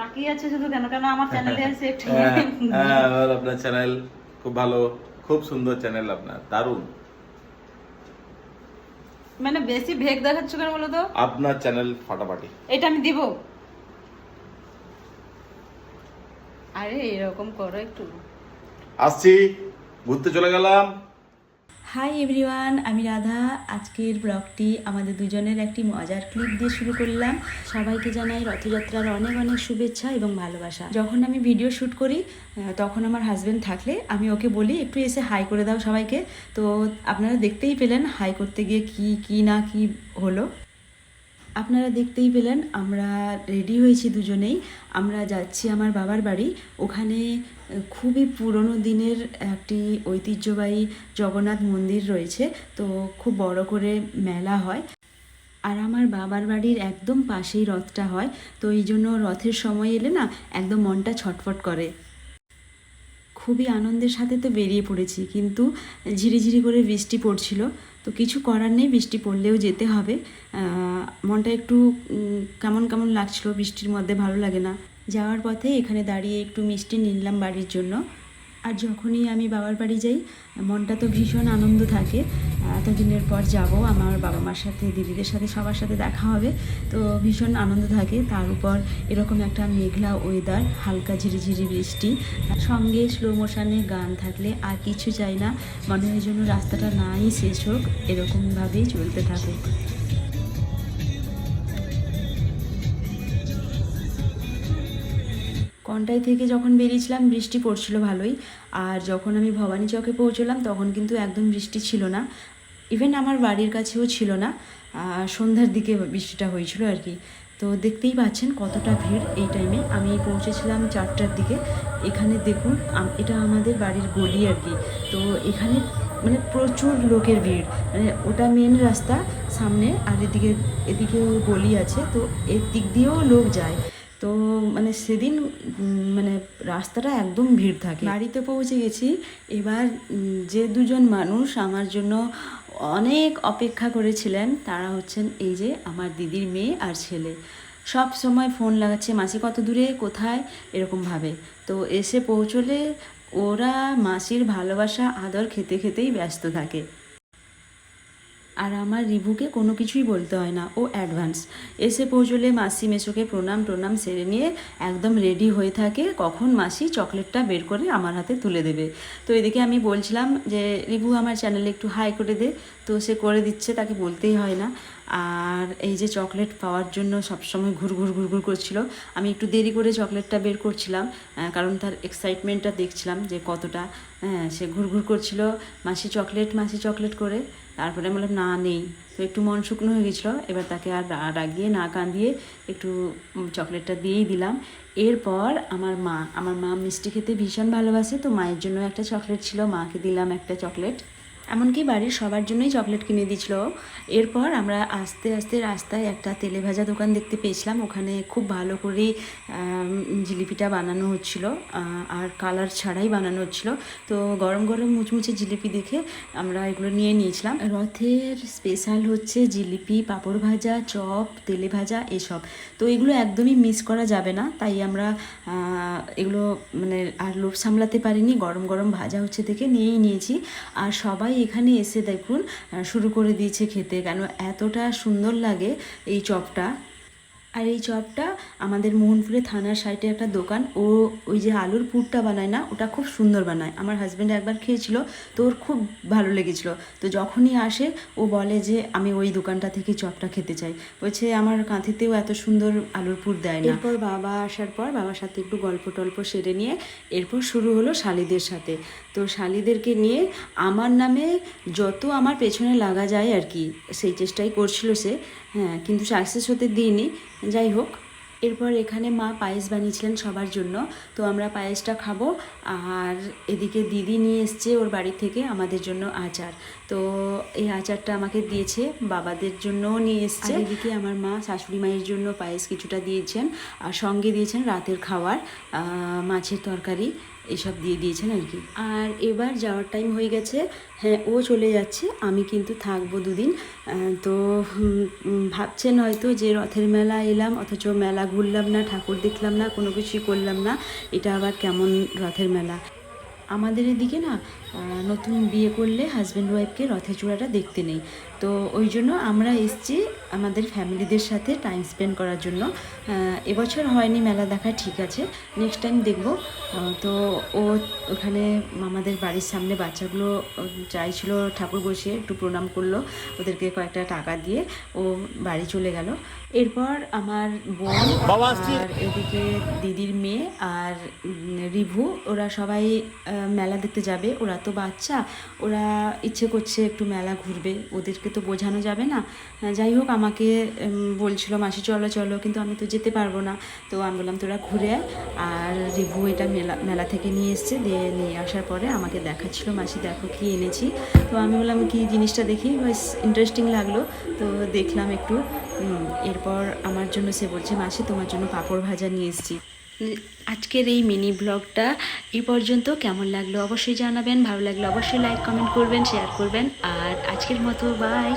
তাকিয়ে আছে শুধু কেন? কেন আমার চ্যানেলে আছে হ্যাঁ, হ্যাঁ, আপনার চ্যানেল খুব ভালো খুব সুন্দর চ্যানেল আপনার দারুণ। মানে বেশি ভেগ দেখাচ্ছ কেন বলো তো? আপনার চ্যানেল ফাটাফাটি। এটা আমি দিব। আরে এরকম করো একটু। আসছি ঘুরতে চলে গেলাম। হাই এভরিওয়ান আমি রাধা। আজকের ব্লগটি আমাদের দুজনের একটি মজার ক্লিপ দিয়ে শুরু করলাম। সবাইকে জানাই রথযাত্রার অনেক অনেক শুভেচ্ছা এবং ভালোবাসা। যখন আমি ভিডিও শ্যুট করি তখন আমার হাজব্যান্ড থাকলে আমি ওকে বলি, একটু এসে হাই করে দাও সবাইকে। তো আপনারা দেখতেই পেলেন হাই করতে গিয়ে কি কি না কি হলো। আপনারা দেখতেই পেলেন, আমরা রেডি হয়েছি দুজনেই। আমরা যাচ্ছি আমার বাবার বাড়ি। ওখানে খুবই পুরনো দিনের একটি ঐতিহ্যবাহী জগন্নাথ মন্দির রয়েছে। তো খুব বড় করে মেলা হয়। আর আমার বাবার বাড়ির একদম পাশেই রথটা হয়। তো এই জন্য রথের সময় এলে না, একদম মনটা ছটফট করে। খুবই আনন্দের সাথে তো বেরিয়ে পড়েছি, কিন্তু ঝিরিঝিরি করে বৃষ্টি পড়ছিল। তো কিছু করার নেই, বৃষ্টি পড়লেও যেতে হবে। মনটা একটু কেমন কেমন লাগছিল বৃষ্টির মধ্যে ভালো লাগে না। যাওয়ার পথে এখানে দাঁড়িয়ে একটু মিষ্টি নিলাম বাড়ির জন্য। আর যখনই আমি বাবার বাড়ি যাই, মনটা তো ভীষণ আনন্দ থাকে। এতদিনের পর যাব, আমার বাবা মার সাথে, দিদিদের সাথে, সবার সাথে দেখা হবে। তো ভীষণ আনন্দ থাকে। তার উপর এরকম একটা মেঘলা ওয়েদার হালকা ঝিরিঝিরি বৃষ্টি। সঙ্গে স্লো মোশনে গান থাকলে আর কিছু চাই না। মনে হয় যেন রাস্তাটা নাই, শেষ হোক, এরকমভাবেই চলতে থাকুক কন্টাই থেকে যখন বেরিয়েছিলাম, বৃষ্টি পড়ছিল ভালোই। আর যখন আমি ভবানী চকে পৌঁছলাম, তখন কিন্তু একদম বৃষ্টি ছিল না। ইভেন আমার বাড়ির কাছেও ছিল না। সন্ধ্যার দিকে বৃষ্টিটা হয়েছিল আর কি। তো দেখতেই পাচ্ছেন কতটা ভিড় এই টাইমে আমি পৌঁছেছিলাম চারটার দিকে। এখানে দেখুন এটা আমাদের বাড়ির গলি আর কি। তো এখানে মানে প্রচুর লোকের ভিড়। মানে ওটা মেন রাস্তা সামনে, আর এদিকে, এদিকেও গলি আছে। তো এর দিক দিয়েও লোক যায়। তো মানে সেদিন মানে রাস্তাটা একদম ভিড় থাকে। বাড়িতে পৌঁছে গেছি। এবার যে দুজন মানুষ আমার জন্য অনেক অপেক্ষা করেছিলেন, তারা হচ্ছেন এই যে আমার দিদির মেয়ে আর ছেলে। সব সময় ফোন লাগাচ্ছে, মাসি কত দূরে? কোথায়? এরকমভাবে তো এসে পৌঁছলে ওরা মাসির ভালোবাসা, আদর খেতে খেতেই ব্যস্ত থাকে। আর আমার রিভুকে কোনো কিছুই বলতে হয় না। ও অ্যাডভান্স এসে পৌঁছলে মাসি মেসোকে প্রণাম প্রণাম সেরে নিয়ে একদম রেডি হয়ে থাকে, কখন মাসি চকলেটটা বের করে আমার হাতে তুলে দেবে। তো এদিকে আমি বলছিলাম যে, রিভু, আমার চ্যানেলে একটু হাই করে দে। তো সে করে দিচ্ছে, তাকে বলতেই হয় না। আর এই যে চকলেট পাওয়ার জন্য সবসময় ঘুর ঘুর ঘুর ঘুর করছিল। আমি একটু দেরি করে চকলেটটা বের করছিলাম কারণ তার এক্সাইটমেন্টটা দেখছিলাম যে কতটা হ্যাঁ সে ঘুর ঘুর করছিল, মাসি চকলেট মাসি চকলেট করে। তারপরে আমি বললাম, না, নেই। তো একটু মন শুকনো হয়ে গেছিল, এবার তাকে আর রাগিয়ে, না কাঁদিয়ে একটু চকলেটটা দিয়েই দিলাম। এরপর আমার মা আমার মা মিষ্টি খেতে ভীষণ ভালোবাসে, তো মায়ের জন্য একটা চকলেট ছিল, মাকে দিলাম একটা চকলেট এমনকি বাড়ির সবার জন্যই চকলেট কিনে দিয়েছিল। এরপর আমরা আস্তে আস্তে রাস্তায় একটা তেলে ভাজা দোকান দেখতে পেয়েছিলাম। ওখানে খুব ভালো করে জিলিপিটা বানানো হচ্ছিল। আর কালার ছাড়াই বানানো হচ্ছিল। তো গরম গরম মুচমুচে জিলিপি দেখে আমরা এগুলো নিয়ে নিয়েছিলাম। রথের স্পেশাল হচ্ছে জিলিপি, পাঁপড় ভাজা, চপ, তেলে ভাজা, এসব। তো এগুলো একদমই মিস করা যাবে না। তাই আমরা এগুলো মানে আর লোভ সামলাতে পারিনি। গরম গরম ভাজা হচ্ছে থেকে নিয়েই নিয়েছি। আর সবাই এখানে এসে দেখুন শুরু করে দিয়েছে খেতে। কেন এতটা সুন্দর লাগে এই চপটা। আর এই চপটা আমাদের মোহনপুরে থানার সাইডে একটা দোকান। ও ওই যে আলুর পুরটা বানায় না, ওটা খুব সুন্দর বানায়। আমার হাজব্যান্ড একবার খেয়েছিল, তো ওর খুব ভালো লেগেছিল। তো যখনই আসে, ও বলে যে, আমি ওই দোকানটা থেকে চপটা খেতে চাই। বলছে, আমার কাঁথিতেও এত সুন্দর আলুর পুর দেয় না। এরপর বাবা আসার পর, বাবার সাথে একটু গল্প টল্প সেরে নিয়ে, এরপর শুরু হলো শালিদের সাথে। তো শালিদেরকে নিয়ে আমার নামে যত আমার পেছনে লাগা যায় আর কি, সেই চেষ্টাই করছিল সে। হ্যাঁ কিন্তু সাকসেস হতে দিইনি। যাই হোক এরপর এখানে মা পায়েস বানিয়েছিলেন সবার জন্য। তো আমরা পায়েসটা খাব, আর এদিকে দিদি নিয়ে এসছে ওর বাড়ি থেকে আমাদের জন্য আচার। তো এই আচারটা আমাকে দিয়েছে, বাবাদের জন্যও নিয়ে এসছে। এদিকে আমার মা শাশুড়ি মায়ের জন্য পায়েস কিছুটা দিয়েছেন, আর সঙ্গে দিয়েছেন রাতের খাওয়ার মাছের তরকারি। এসব দিয়ে দিয়েছেন আর কি। আর এবার যাওয়ার টাইম হয়ে গেছে। হ্যাঁ ও চলে যাচ্ছে। আমি কিন্তু থাকব দুদিন। তো ভাবছেন হয়তো যে রথের মেলা এলাম, অথচ মেলা ঘুরলাম না, ঠাকুর দেখলাম না, কোনো কিছুই করলাম না। এটা আবার কেমন রথের মেলা? আমাদের এদিকে না নতুন বিয়ে করলে হাজব্যান্ড ওয়াইফকে রথের চূড়াটা দেখতে নেই। তো ওই জন্য আমরা এসছি আমাদের ফ্যামিলিদের সাথে টাইম স্পেন্ড করার জন্য। এবছর হয়নি মেলা দেখা ঠিক আছে। নেক্সট টাইম দেখব। তো ও ওখানে আমাদের বাড়ির সামনে বাচ্চাগুলো চাইছিল ঠাকুর বসে একটু প্রণাম করল ওদেরকে কয়েকটা টাকা দিয়ে ও বাড়ি চলে গেল। এরপর আমার বোন আর এদিকে দিদির মেয়ে আর রিভু ওরা সবাই মেলা দেখতে যাবে। ওরা তো বাচ্চা, ওরা ইচ্ছে করছে একটু মেলা ঘুরবে, ওদেরকে তো বোঝানো যাবে না। যাই হোক, আমাকে বলছিল মাসি, চলো চলো, কিন্তু আমি তো যেতে পারব না। তো আমি বললাম, তোরা ঘুরে আর রিভু এটা মেলা মেলা থেকে নিয়ে এসছে, দিয়ে নিয়ে আসার পরে আমাকে দেখাচ্ছিল, মাসি, দেখো কি এনেছি। তো আমি বললাম, কি জিনিসটা দেখি? বেশ ইন্টারেস্টিং লাগল। তো দেখলাম একটু এরপর আমার জন্য সে বলছে, মাসি, তোমার জন্য পাঁপড় ভাজা নিয়ে এসেছি। আজকের এই মিনি ব্লগটা এই পর্যন্ত। কেমন লাগল অবশ্যই জানাবেন, ভালো লাগলে অবশ্যই লাইক কমেন্ট করবেন শেয়ার করবেন। আর আজকের মতো বাই